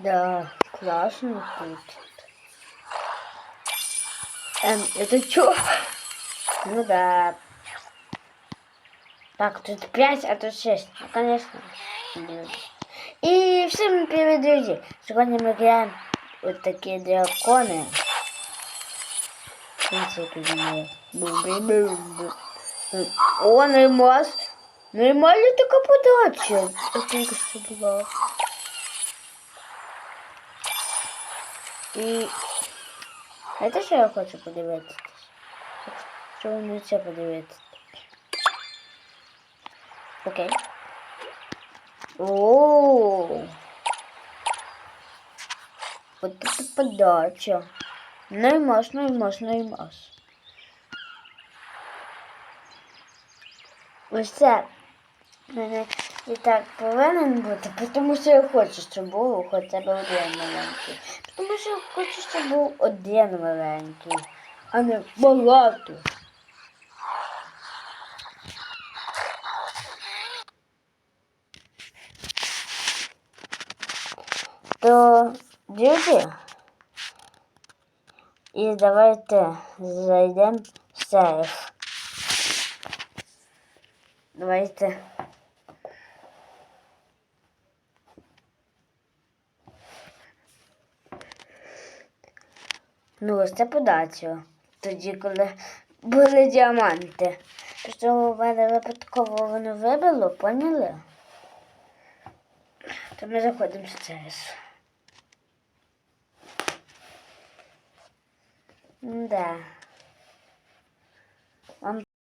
Да, классно тут. Эм, это чё? Ну да. Так, тут 5, а тут 6. Ну, конечно. И всем привет, друзья! Сегодня мы играем вот такие драконы. В принципе, мне. Бу-бу-бу-бу. О, нормас. Нормально така подача. Ось тільки що була. І знаєте, що я хочу подивитися? Що на це подивитися? Окей. О. Вот это подача. Наймас, наймас, наймас. Ось це мене і так повинен бути, тому що я хочу, щоб був хоча б один маленький. Тому що я хочу, щоб був один маленький, а не багато. То друзі, і давайте зайдемо в сейф. Давайте. Ну, ось це подача. Тоді, коли були діаманти. Що у мене випадково воно вибило, поняли? То ми заходимо в ЦС. Да.